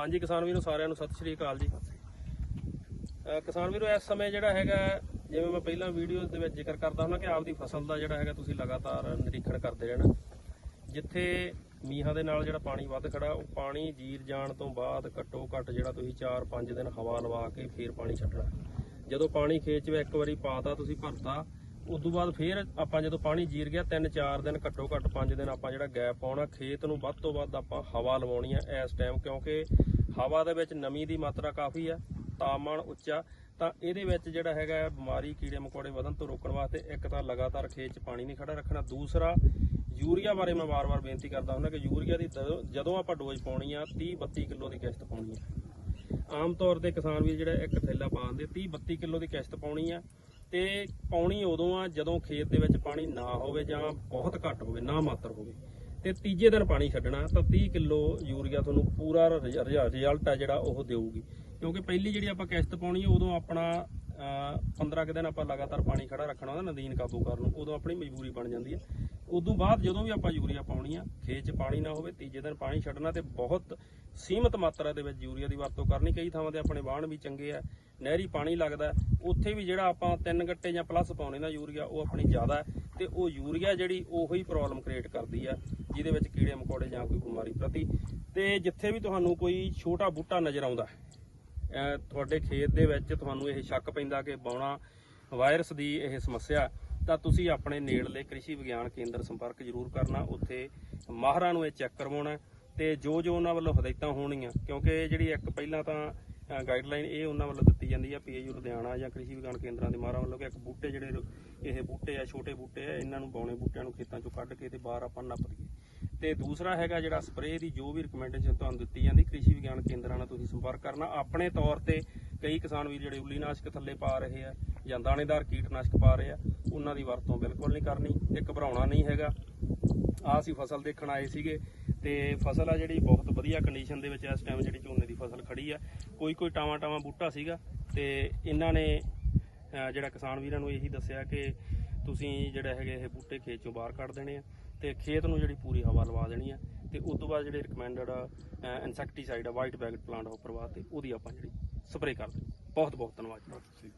ਹਾਂਜੀ, ਕਿਸਾਨ ਵੀਰੋ, ਸਾਰਿਆਂ ਨੂੰ ਸਤਿ ਸ਼੍ਰੀ ਅਕਾਲ ਜੀ। ਕਿਸਾਨ ਵੀਰੋ, ਇਸ ਸਮੇਂ ਜਿਹੜਾ ਹੈਗਾ, ਜਿਵੇਂ ਮੈਂ ਪਹਿਲਾਂ ਵੀਡੀਓਜ਼ ਦੇ ਵਿੱਚ ਜ਼ਿਕਰ ਕਰਦਾ ਹੁੰਦਾ ਕਿ ਆਪਦੀ ਫਸਲ ਦਾ ਜਿਹੜਾ ਹੈਗਾ, ਤੁਸੀਂ ਲਗਾਤਾਰ ਨਿਰੀਖਣ ਕਰਦੇ ਰਹਿਣਾ। ਜਿੱਥੇ ਮੀਂਹਾਂ ਦੇ ਨਾਲ ਜਿਹੜਾ ਪਾਣੀ ਵੱਧ ਖੜਾ, ਉਹ ਪਾਣੀ ਜੀਰ ਜਾਣ ਤੋਂ ਬਾਅਦ ਘੱਟੋ ਘੱਟ ਜਿਹੜਾ ਤੁਸੀਂ 4-5 ਦਿਨ ਹਵਾ ਲਵਾ ਕੇ ਫੇਰ ਪਾਣੀ ਛੱਡਣਾ। ਜਦੋਂ ਪਾਣੀ ਖੇਤ 'ਚ ਇੱਕ ਵਾਰੀ ਪਾਤਾ, ਤੁਸੀਂ ਭਰਤਾ ਉਸ ਤੋਂ ਬਾਅਦ ਫੇਰ ਆਪਾਂ ਜਦੋਂ ਪਾਣੀ ਜੀਰ ਗਿਆ 3-4 ਦਿਨ, ਘੱਟੋ ਘੱਟ 5 ਦਿਨ ਆਪਾਂ ਜਿਹੜਾ ਗੈਪ ਪਾਉਣਾ ਖੇਤ ਨੂੰ ਵੱਧ ਤੋਂ ਵੱਧ ਆਪਾਂ ਹਵਾ ਲਵਾਉਣੀ ਆ ਇਸ ਟਾਈਮ ਕਿਉਂਕਿ ਹਵਾ ਦੇ ਵਿੱਚ ਨਮੀ ਦੀ ਮਾਤਰਾ ਕਾਫੀ ਆ, ਤਾਪਮਾਨ ਉੱਚਾ, ਤਾਂ ਇਹਦੇ ਵਿੱਚ ਜਿਹੜਾ ਹੈਗਾ ਬਿਮਾਰੀ ਕੀੜੇ ਮਕੌੜੇ ਵਧਣ ਤੋਂ ਰੋਕਣ ਵਾਸਤੇ ਇੱਕ ਤਾਂ ਲਗਾਤਾਰ ਖੇਤ 'ਚ ਪਾਣੀ ਨਹੀਂ ਖੜਾ ਰੱਖਣਾ, ਦੂਸਰਾ ਯੂਰੀਆ ਬਾਰੇ ਮੈਂ ਵਾਰ-ਵਾਰ ਬੇਨਤੀ ਕਰਦਾ ਹੁੰਦਾ ਕਿ ਯੂਰੀਆ ਦੀ ਦ- ਜਦੋਂ ਆਪਾਂ ਡੋਜ਼ ਪਾਉਣੀ ਆ 30 32 ਕਿਲੋ ਦੀ ਕਿਸ਼ਤ ਪਾਉਣੀ ਆ। ਆਮ ਤੌਰ ਤੇ ਕਿਸਾਨ ਵੀ ਜਿਹੜਾ ਇੱਕ ਥੈਲਾ ਪਾਉਂਦੇ 30 32 ਕਿਲੋ ਦੀ ਕਿਸ਼ਤ ਪਾਉਣੀ ਆ, ਤੇ ਪਾਉਣੀ ਉਦੋਂ ਆ ਜਦੋਂ ਖੇਤ ਦੇ ਵਿੱਚ ਪਾਣੀ ਨਾ ਹੋਵੇ ਜਾਂ ਬਹੁਤ ਘੱਟ ਹੋਵੇ, ਨਾ ਮਾਤਰ ਹੋਵੇ। ਤੇ ਤੀਜੇ ਦਿਨ ਪਾਣੀ ਛੱਡਣਾ ਤਾਂ 30 ਕਿਲੋ ਯੂਰੀਆ ਤੁਹਾਨੂੰ ਪੂਰਾ ਰਿਜ਼ਲਟ ਆ ਜਿਹੜਾ ਉਹ ਦੇਊਗੀ। ਕਿਉਂਕਿ ਪਹਿਲੀ ਜਿਹੜੀ ਆਪਾਂ ਕਿਸ਼ਤ ਪਾਉਣੀ ਹੈ ਉਦੋਂ ਆਪਣਾ ਅਹ, 15 ਕੁ ਦਿਨ ਆਪਾਂ ਲਗਾਤਾਰ ਪਾਣੀ ਖੜਾ ਰੱਖਣਾ ਹੁੰਦਾ ਨਦੀਨ ਕਾਬੂ ਕਰਨ ਨੂੰ ਉਦੋਂ ਆਪਣੀ ਮਜਬੂਰੀ ਬਣ ਜਾਂਦੀ ਹੈ ਉਦੋਂ ਬਾਅਦ ਜਦੋਂ ਵੀ ਆਪਾਂ ਯੂਰੀਆ ਪਾਉਣੀ ਆ ਖੇਤ 'ਚ ਪਾਣੀ ਨਾ ਹੋਵੇ ਤੀਜੇ ਦਿਨ ਪਾਣੀ ਛੱਡਣਾ ਤੇ ਬਹੁਤ ਸੀਮਤ ਮਾਤਰਾ ਦੇ ਵਿੱਚ ਯੂਰੀਆ ਦੀ ਵਰਤੋਂ ਕਰਨੀ ਕਈ ਥਾਵਾਂ ਤੇ ਆਪਣੇ ਵਾਹਣ ਵੀ ਚੰਗੇ ਆ ਨਹਿਰੀ ਪਾਣੀ ਲੱਗਦਾ ਉੱਥੇ ਵੀ ਜਿਹੜਾ ਆਪਾਂ ਤਿੰਨ ਗੱਟੇ ਜਾਂ ਪਲੱਸ ਪਾਉਣੇ ਨਾ ਯੂਰੀਆ ਉਹ ਆਪਣੀ ਜ਼ਿਆਦਾ ਤੇ ਉਹ ਯੂਰੀਆ ਜਿਹੜੀ ਉਹੀ ਪ੍ਰੋਬਲਮ ਕ੍ਰੀਏਟ ਕਰਦੀ ਆ, ਜਿਹਦੇ ਵਿੱਚ ਕੀੜੇ ਮਕੌੜੇ ਜਾਂ ਕੋਈ ਬਿਮਾਰੀ ਪ੍ਰਤੀ। ਤੇ ਜਿੱਥੇ ਵੀ ਤੁਹਾਨੂੰ ਕੋਈ ਛੋਟਾ ਬੂਟਾ ਨਜ਼ਰ ਆਉਂਦਾ ਤੁਹਾਡੇ ਖੇਤ ਦੇ ਵਿੱਚ ਤੁਹਾਨੂੰ ਇਹ ਸ਼ੱਕ ਪੈਂਦਾ ਕਿ ਬੌਣਾ ਵਾਇਰਸ ਦੀ ਇਹ ਸਮੱਸਿਆ, ਤਾਂ ਤੁਸੀਂ ਆਪਣੇ ਨੇੜਲੇ ਕ੍ਰਿਸ਼ੀ ਵਿਗਿਆਨ ਕੇਂਦਰ ਸੰਪਰਕ ਜ਼ਰੂਰ ਕਰਨਾ, ਉੱਥੇ ਮਾਹਰਾਂ ਨੂੰ ਇਹ ਚੈੱਕ ਕਰਵਾਉਣਾ। ਤੇ ਜੋ ਜੋ ਉਹਨਾਂ ਵੱਲੋਂ ਹਦਾਇਤਾਂ ਹੋਣੀਆਂ, ਕਿਉਂਕਿ ਜਿਹੜੀ ਇੱਕ ਪਹਿਲਾਂ ਤਾਂ ਗਾਈਡਲਾਈਨ ਇਹ ਉਹਨਾਂ ਵੱਲੋਂ ਦਿੱਤੀ ਜਾਂਦੀ ਆ ਪੀਏਯੂ ਲੁਧਿਆਣਾ ਜਾਂ ਕ੍ਰਿਸ਼ੀ ਵਿਗਿਆਨ ਕੇਂਦਰਾਂ ਦੇ ਮਾਹਰਾਂ ਵੱਲੋਂ ਕਿ ਇੱਕ ਬੂਟੇ ਜਿਹੜੇ ਇਹ ਬੂਟੇ ਆ, ਛੋਟੇ ਬੂਟੇ ਆ, ਇਹਨਾਂ ਨੂੰ ਬੌਣੇ ਬੂਟਿਆਂ ਨੂੰ ਖੇਤਾਂ ਚੋਂ ਕੱਢ ਕੇ ਤੇ ਬਾਹਰ ਆਪਾਂ ਨੱਪ ਦਈਏ। ਤੇ ਦੂਸਰਾ ਹੈਗਾ ਜਿਹੜਾ ਸਪਰੇਅ ਦੀ ਜੋ ਵੀ ਰਿਕਮੈਂਡੇਸ਼ਨ ਤੁਹਾਨੂੰ ਦਿੱਤੀ ਜਾਂਦੀ, ਕ੍ਰਿਸ਼ੀ ਵਿਗਿਆਨ ਕੇਂਦਰਾਂ ਨਾਲ ਤੁਸੀਂ ਸੰਪਰਕ ਕਰਨਾ। ਆਪਣੇ ਤੌਰ ਤੇ ਕਈ ਕਿਸਾਨ ਵੀਰ ਜਿਹੜੇ ਉੱਲੀਨਾਸ਼ਕ ਥੱਲੇ ਪਾ ਰਹੇ ਆ ਜਾਂ ਦਾਣੇਦਾਰ ਕੀਟਨਾਸ਼ਕ ਪਾ ਰਹੇ ਆ, ਉਹਨਾਂ ਦੀ ਵਰਤੋਂ ਬਿਲਕੁਲ ਨਹੀਂ ਕਰਨੀ ਤੇ ਘਬਰਾਉਣਾ ਨਹੀਂ ਹੈਗਾ। ਆ ਅਸੀਂ ਫਸਲ ਦੇਖਣ ਆਏ ਸੀਗੇ ਤੇ ਫਸਲ ਆ ਜਿਹੜੀ ਬਹੁਤ ਵਧੀਆ ਕੰਡੀਸ਼ਨ ਦੇ ਵਿੱਚ ਇਸ ਟਾਈਮ ਜਿਹੜੀ ਝੋਨੇ ਦੀ ਫਸਲ ਖੜੀ ਆ। ਕੋਈ ਕੋਈ ਟਾਵਾਂ ਟਾਵਾਂ ਬੂਟਾ ਸੀਗਾ ਤੇ ਇਹਨਾਂ ਨੇ ਜਿਹੜਾ ਕਿਸਾਨ ਵੀਰਾਂ ਨੂੰ ਇਹੀ ਦੱਸਿਆ ਕਿ ਤੁਸੀਂ ਜਿਹੜਾ ਹੈਗੇ ਇਹ ਬੂਟੇ ਖੇਤ ਚੋਂ ਬਾਹਰ ਕੱਢ ਦੇਣੇ ਆ ਤੇ ਖੇਤ ਨੂੰ ਜਿਹੜੀ ਪੂਰੀ ਹਵਾ ਲਵਾ ਦੇਣੀ ਆ ਤੇ ਉਸ ਤੋਂ ਬਾਅਦ ਜਿਹੜੇ ਰਿਕਮੈਂਡਡ ਇਨਸੈਕਟੀਸਾਈਡ ਆ ਵਾਈਟ ਬੈਗਡ ਪਲਾਂਟ ਹੋਪਰ ਵਾਸਤੇ, ਉਹਦੀ ਆਪਾਂ ਜਿਹੜੀ ਸਪਰੇਅ ਕਰ ਦੇਣੀ। ਬਹੁਤ ਬਹੁਤ ਧੰਨਵਾਦ ਜੀ।